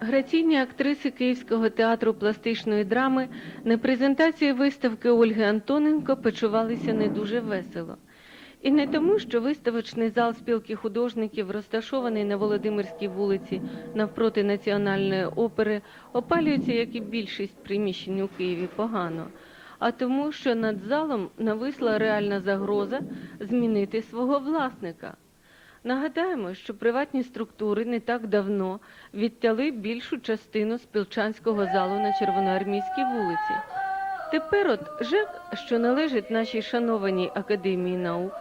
Граційні актриси Київського театру пластичної драми на презентації виставки Ольги Антоненко почувалися не дуже весело. І не тому, що виставочний зал спілки художників, розташований на Володимирській вулиці навпроти Національної опери, опалюється, як і більшість приміщень у Києві, погано, а тому, що над залом нависла реальна загроза змінити свого власника. Нагадаємо, що приватні структури не так давно відтяли більшу частину спілчанського залу на Червоноармійській вулиці. Тепер от ЖЕК, що належить нашій шанованій академії наук,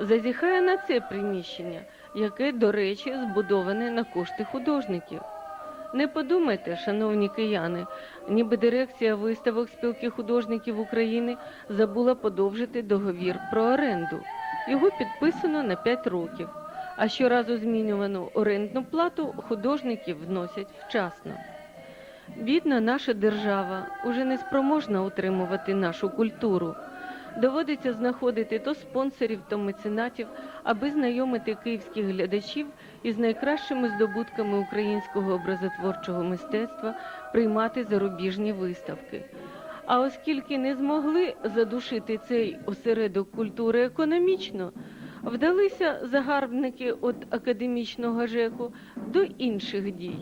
зазіхає на це приміщення, яке, до речі, збудоване на кошти художників. Не подумайте, шановні кияни, ніби дирекція виставок спілки художників України забула подовжити договір про оренду. Його підписано на 5 років, а щоразу змінювану орендну плату художників вносять вчасно. Бідна наша держава уже не спроможна утримувати нашу культуру. Доводиться знаходити то спонсорів, то меценатів, аби знайомити київських глядачів із найкращими здобутками українського образотворчого мистецтва, приймати зарубіжні виставки. А оскільки не змогли задушити цей осередок культури економічно, вдалися загарбники від академічного ЖЕКу до інших дій.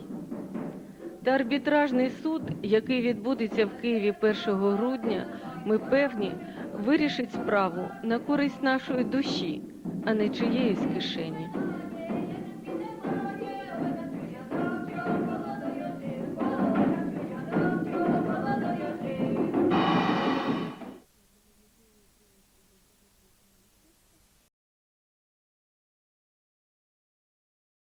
Та арбітражний суд, який відбудеться в Києві 1 грудня, ми певні, вирішить справу на користь нашої душі, а не чиєїсь кишені.